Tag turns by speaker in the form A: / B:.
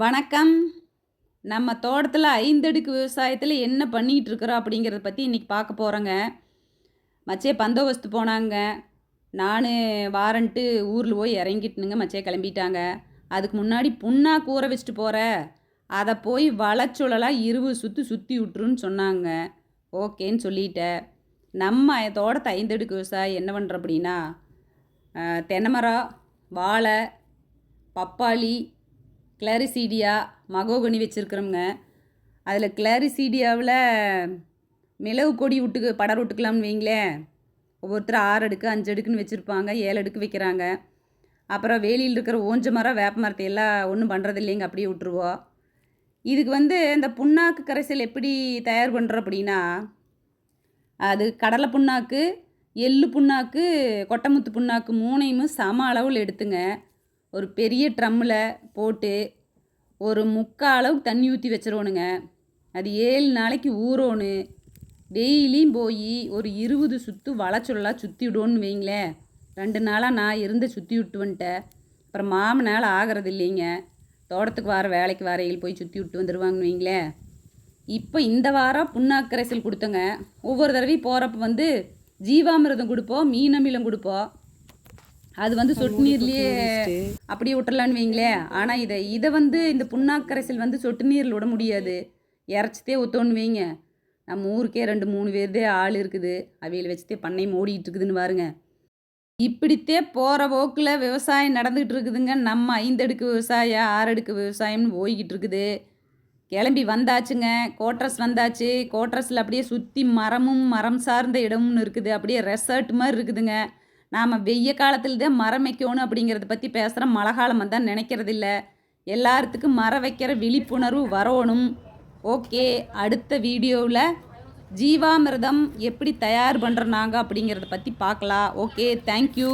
A: வணக்கம். நம்ம தோட்டத்தில் ஐந்தடுக்கு விவசாயத்தில் என்ன பண்ணிகிட்டு இருக்கிறோம் அப்படிங்கிறத பற்றி இன்றைக்கி பார்க்க போகிறோங்க மச்சே பந்தோபஸ்து போனாங்க. நான் வாரன்ட்டு ஊரில் போய் இறங்கிட்டுனுங்க மச்சே கிளம்பிட்டாங்க. அதுக்கு முன்னாடி புண்ணா கூற வச்சுட்டு போகிற அதை போய் வளச்சுழலாக இருபது சுற்றி சுற்றி விட்டுருன்னு சொன்னாங்க. ஓகேன்னு சொல்லிட்டேன் நம்ம தோட்டத்தை ஐந்தடுக்கு விவசாயம் என்ன பண்ணுறோம் அப்படின்னா தென்னைமரம் வாழை பப்பாளி கிளாரிசீடியா மகோகனி வச்சுருக்குறோங்க அதில் கிளாரிசீடியாவில் மிளகு கொடி விட்டுக்கு படர் விட்டுக்கலாம்னு வைங்களேன். ஒவ்வொருத்தர் ஆறு அடுக்கு அஞ்சு அடுக்குன்னு வச்சுருப்பாங்க ஏழு அடுக்கு வைக்கிறாங்க. அப்புறம் வேலியில் இருக்கிற ஓஞ்ச மரம் வேப்ப மரத்தை எல்லாம் ஒன்றும் பண்ணுறது இல்லைங்க அப்படியே விட்டுருவோம். இதுக்கு வந்து இந்த புண்ணாக்கு கரைசல் எப்படி தயார் பண்ணுறோம் அப்படின்னா அது கடலை புண்ணாக்கு எள்ளு புண்ணாக்கு கொட்டமுத்து புண்ணாக்கு மூணையும் சம அளவில் எடுத்துங்க. ஒரு பெரிய ட்ரம்மில் போட்டு ஒரு முக்கால் அளவுக்கு தண்ணி ஊற்றி வச்சிடணுங்க அது ஏழு நாளைக்கு ஊறணும் டெய்லியும் போய் ஒரு இருபது சுற்று வளச்சுள்ளா சுற்றி விடுவோன்னு வைங்களேன். ரெண்டு நாளாக நான் இருந்து சுற்றி விட்டு வந்துட்டேன் அப்புறம் மாமனால் ஆகிறது இல்லைங்க. தோட்டத்துக்கு வர வேலைக்கு வரையில் போய் சுற்றி விட்டு வந்துடுவாங்கன்னு வைங்களேன். இப்போ இந்த வாரம் புண்ணாக்கரைசல் கொடுத்தோங்க. ஒவ்வொரு தடவையும் போகிறப்ப வந்து ஜீவாமிரதம் கொடுப்போம் மீனமிலம் கொடுப்போம். அது வந்து சொட்டு நீர்லேயே அப்படியே விட்டுறலான்னு வைங்களேன். ஆனால் இதை இதை வந்து இந்த புண்ணாக்கு கரைசல் வந்து சொட்டு நீரில் விட முடியாது. இறச்சித்தே ஊற்றோன்னு வைங்க. நம்ம ஊருக்கே ரெண்டு மூணு பேர்தே ஆள் இருக்குது. அவையில் வச்சுத்தே பண்ணையும் ஓடிட்டு இருக்குதுன்னு பாருங்க. இப்படித்தே போகிற போக்கில் விவசாயம் நடந்துக்கிட்டு இருக்குதுங்க. நம்ம ஐந்தடுக்கு விவசாயம் ஆறடுக்கு விவசாயம்னு போய்கிட்டு இருக்குது. கிளம்பி வந்தாச்சுங்க. கோட்ரஸ் வந்தாச்சு. கோட்ரஸில் அப்படியே சுற்றி மரமும் மரம் சார்ந்த இடமும் இருக்குது. அப்படியே ரெசார்ட் மாதிரி இருக்குதுங்க. நாம் வெய்ய காலத்தில் தான் மரம் வைக்கணும் அப்படிங்கிறத பற்றி பேசுகிற மழை காலம் தான் நினைக்கிறது இல்லை எல்லாத்துக்கும் மரம் வைக்கிற விழிப்புணர்வு வரணும். ஓகே அடுத்த வீடியோவில் ஜீவாமிர்தம் எப்படி தயார் பண்ணுறோம் நாங்கள் அப்படிங்கிறத பற்றி பார்க்கலாம் ஓகே தேங்க்யூ